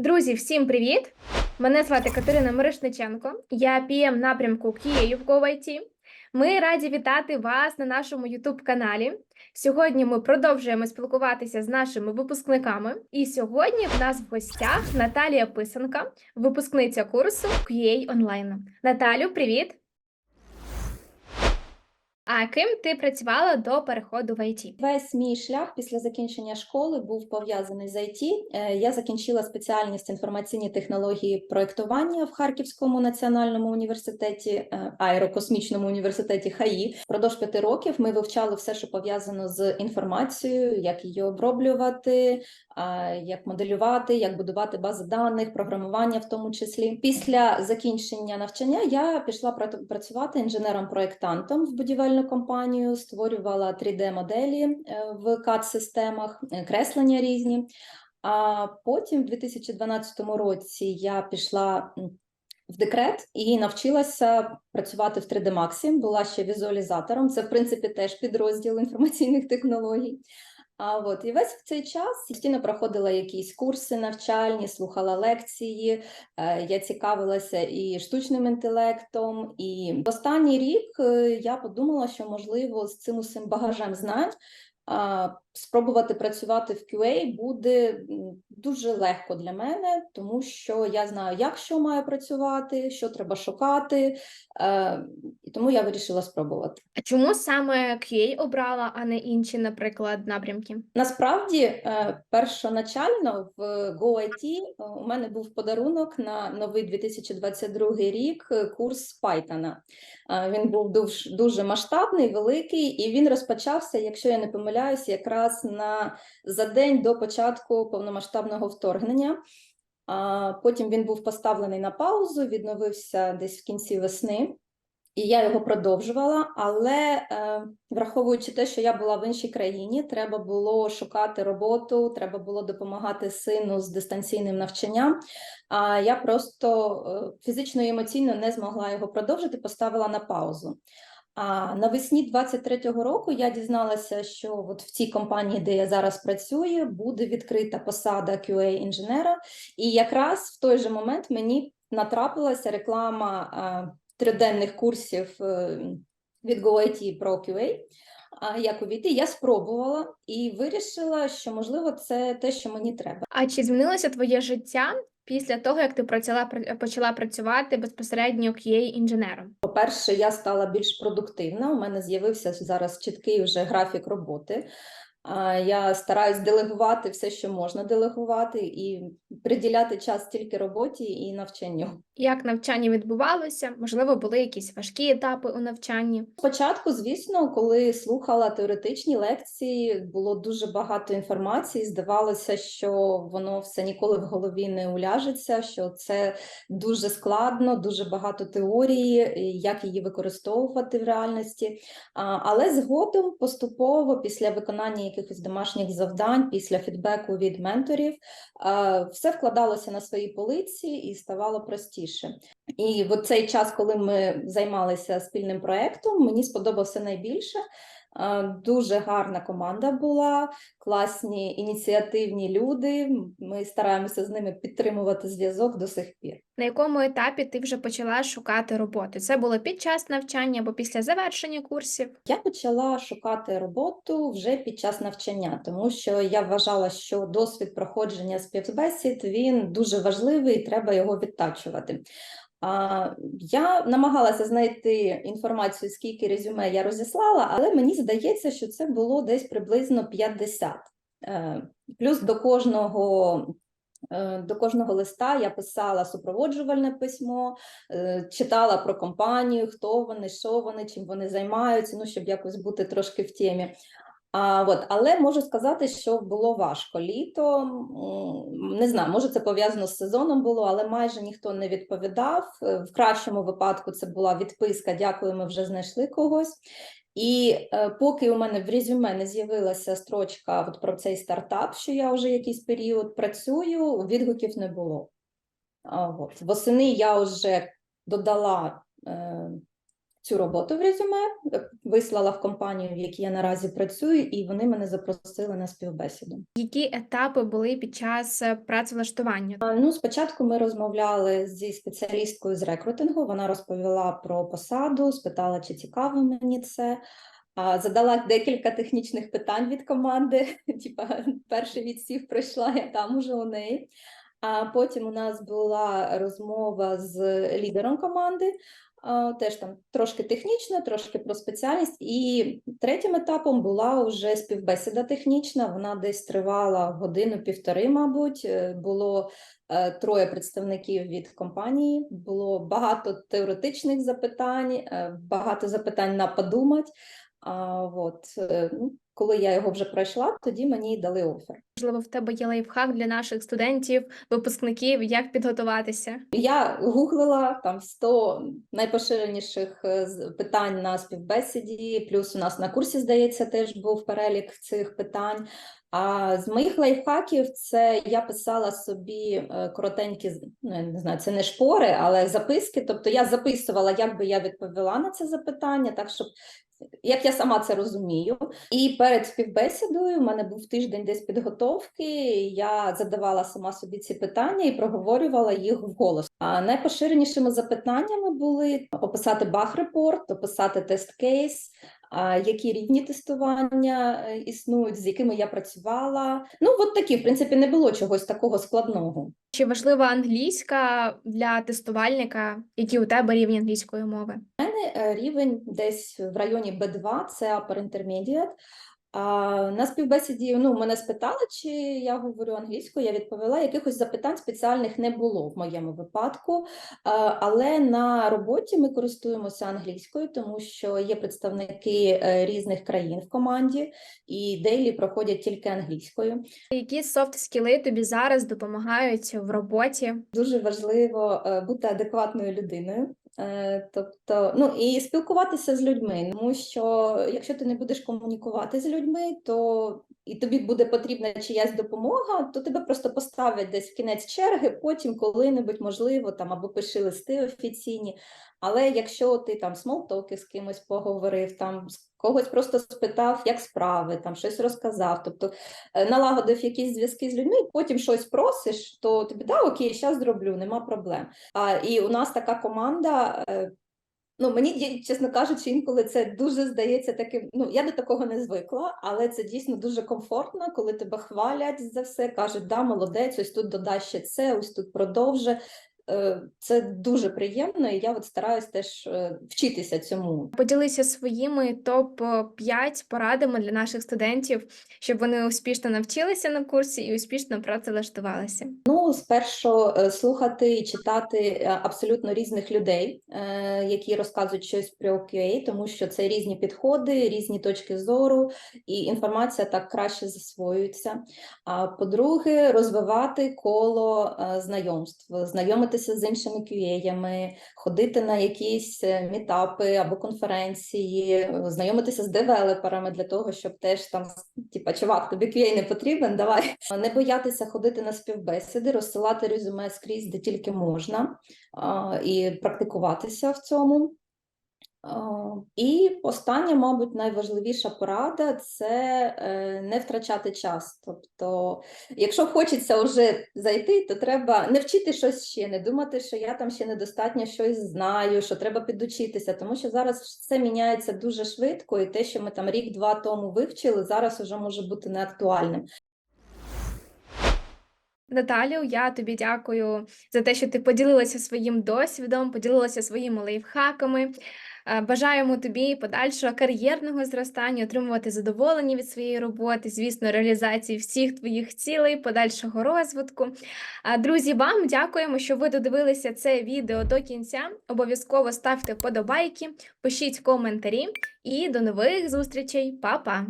Друзі, всім привіт! Мене звати Катерина Мирошниченко. Я PM напрямку Київ GoIT. Ми раді вітати вас на нашому youtube каналі. Сьогодні ми продовжуємо спілкуватися з нашими випускниками. І сьогодні в нас в гостях Наталія Писанка, випускниця курсу QA онлайн. Наталю, привіт! А ким ти працювала до переходу в IT? Весь мій шлях після закінчення школи був пов'язаний з IT. Е, Я закінчила спеціальність інформаційні технології проєктування в Харківському національному університеті, е, аерокосмічному університеті ХАІ. Впродовж п'яти років ми вивчали все, що пов'язано з інформацією, як її оброблювати, як моделювати, як будувати бази даних, програмування в тому числі. Після закінчення навчання я пішла працювати інженером-проєктантом в будівельну компанію, створювала 3D-моделі е, в CAD-системах, е, креслення різні. А потім, в 2012 році, я пішла в декрет і навчилася працювати в 3D Max, була ще візуалізатором. Це, в принципі, теж підрозділ інформаційних технологій. А от і весь цей час постійно проходила якісь курси навчальні, слухала лекції. е, Я цікавилася і штучним інтелектом. І в останній рік е, я подумала, що можливо з цим усім багажем знань спробувати працювати в QA буде дуже легко для мене, тому що я знаю, як що маю працювати, що треба шукати, е, і тому я вирішила спробувати. А чому саме QA обрала, а не інші, наприклад, напрямки? Насправді, е, першоначально в GoIT е, у мене був подарунок на новий 2022 рік е, курс Python. Е, Він був дуже, дуже масштабний, великий, і він розпочався, якщо я не помиляюсь, якраз на за день до початку повномасштабного вторгнення. Потім він був поставлений на паузу, відновився десь в кінці весни. І я його продовжувала, але е, враховуючи те, що я була в іншій країні, треба було шукати роботу, треба було допомагати сину з дистанційним навчанням. А я просто е, фізично і емоційно не змогла його продовжити, поставила на паузу. А навесні 23-го року я дізналася, що от в цій компанії, де я зараз працюю, буде відкрита посада QA-інженера, і якраз в той же момент мені натрапилася реклама. триденних курсів е, від GoIT про QA, як увійти, я спробувала і вирішила, що можливо це те, що мені треба. А чи змінилося твоє життя після того, як ти працювала почала працювати безпосередньо QA-інженером? По-перше, я стала більш продуктивна. У мене з'явився зараз чіткий вже графік роботи. Я стараюсь делегувати все, що можна делегувати, і приділяти час тільки роботі і навчанню. Як навчання відбувалося? Можливо, були якісь важкі етапи у навчанні? Спочатку, звісно, коли слухала теоретичні лекції, було дуже багато інформації. Здавалося, що воно все ніколи в голові не уляжеться, що це дуже складно, дуже багато теорії, як її використовувати в реальності. Але згодом поступово, після виконання якихось домашніх завдань, після фідбеку від менторів, все вкладалося на свої полиці і ставало простіше. І в цей час, коли ми займалися спільним проєктом, мені сподобався найбільше. Дуже гарна команда була, класні ініціативні люди. Ми стараємося з ними підтримувати зв'язок до сих пір. На якому етапі ти вже почала шукати роботу? Це було під час навчання або після завершення курсів? Я почала шукати роботу вже під час навчання, тому що я вважала, що досвід проходження співбесід він дуже важливий, і треба його відтачувати. Я намагалася знайти інформацію, скільки резюме я розіслала, але мені здається, що це було десь приблизно 50. Е, Плюс до кожного. е, До кожного листа я писала супроводжувальне письмо, е, читала про компанію, хто вони, що вони, чим вони займаються, ну щоб якось бути трошки в темі. А, от, але можу сказати, що було важко літо. Не знаю, може це пов'язано з сезоном було, але майже ніхто не відповідав. Е, В кращому випадку це була відписка Дякую, ми вже знайшли когось. І е, поки у мене в резюме не з'явилася строчка от про цей стартап, що я вже якийсь період працюю, відгуків не було. А, от. Восени я вже додала е, цю роботу в резюме, вислала в компанію, в якій я наразі працюю, і вони мене запросили на співбесіду. Які етапи були під час е, працевлаштування? Ну, спочатку ми розмовляли зі спеціалісткою з рекрутингу. Вона розповіла про посаду, спитала, чи цікаво мені це. Задала декілька технічних питань від команди. Типа, перший відсів пройшла я там уже у неї. А потім у нас була розмова з лідером команди. Теж там трошки технічно, трошки про спеціальність. І третім етапом була вже співбесіда технічна. Вона десь тривала годину-півтори, мабуть. Е, Було е, троє представників від компанії. Було багато теоретичних запитань, е, багато запитань на подумать. А, от, е, ну, коли я його вже пройшла, тоді мені й дали офер. Можливо, в тебе є лайфхак для наших студентів, випускників, як підготуватися? Я гуглила там 100 найпоширеніших е, питань на співбесіді, плюс у нас на курсі, здається, теж був перелік цих питань. А з моїх лайфхаків це я писала собі е, коротенькі, ну, я не знаю, це не шпори, але записки. Тобто я записувала, як би я відповіла на це запитання, так щоб як я сама це розумію. І перед співбесідою в мене був тиждень десь підготовки. Я задавала сама собі ці питання і проговорювала їх вголос. А найпоширенішими запитаннями були описати баг-репорт, описати тест-кейс. Які рівні тестування е, існують, з якими я працювала. Ну, от такі, в принципі, не було чогось такого складного. Чи важлива англійська для тестувальника, які у тебе рівні англійської мови? Мене рівень десь в районі B2, це upper intermediate. А на співбесіді ну, мене спитали, чи я говорю англійською. Я відповіла, якихось запитань спеціальних не було в моєму випадку. Але на роботі ми користуємося англійською, тому що є представники е, різних країн в команді, і дейлі проходять тільки англійською. Які софт скіли тобі зараз допомагають в роботі? Дуже важливо е, бути адекватною людиною. Е, Тобто, ну і спілкуватися з людьми, тому що якщо ти не будеш комунікувати з людьми, то і тобі буде потрібна чиясь допомога, то тебе просто поставлять десь в кінець черги, потім коли-небудь можливо там або пиши листи офіційні. Але якщо ти там смолтоки з кимось поговорив, там когось просто спитав, як справи, там щось розказав, тобто е, налагодив якісь зв'язки з людьми, і потім щось просиш, то тобі да, окей, зараз зроблю, нема проблем. А, і у нас така команда. е, Ну, мені, чесно кажучи, інколи це дуже здається таким. Ну, я до такого не звикла, але це дійсно дуже комфортно, коли тебе хвалять за все, кажуть, да, молодець, ось тут додай ще це, ось тут продовжи. Е, Це дуже приємно, і я от стараюсь теж е, вчитися цьому. Поділися своїми топ 5 порадами для наших студентів, щоб вони успішно навчилися на курсі і успішно працевлаштувалися. Ну, спершу е, слухати і читати абсолютно різних людей, які розказують щось про QA, тому що це різні підходи, різні точки зору, і інформація так краще засвоюється. А по-друге, розвивати коло знайомств, знайомитися з іншими QA-ями, ходити на якісь е, мітапи або конференції, знайомитися з девелоперами для того, щоб теж там, типа, чувак, тобі QA не потрібен, давай. Не боятися ходити на співбесіди, розсилати резюме скрізь, де тільки можна, і практикуватися в цьому. А, І остання, мабуть, найважливіша порада це е, не втрачати час. Тобто, якщо хочеться вже зайти, то треба не вчити щось ще, не думати, що я там ще недостатньо щось знаю, що треба підучитися, тому що зараз все міняється дуже швидко, і те, що ми там рік-два тому вивчили, зараз вже може бути неактуальним. Наталю, я тобі дякую за те, що ти поділилася своїм досвідом, поділилася своїми лайфхаками. Е, Бажаємо тобі подальшого кар'єрного зростання, отримувати задоволення від своєї роботи, звісно, реалізації всіх твоїх цілей, подальшого розвитку. Друзі, вам дякуємо, що ви додивилися це відео до кінця. Обов'язково ставте вподобайки, пишіть коментарі і до нових зустрічей. Па-па!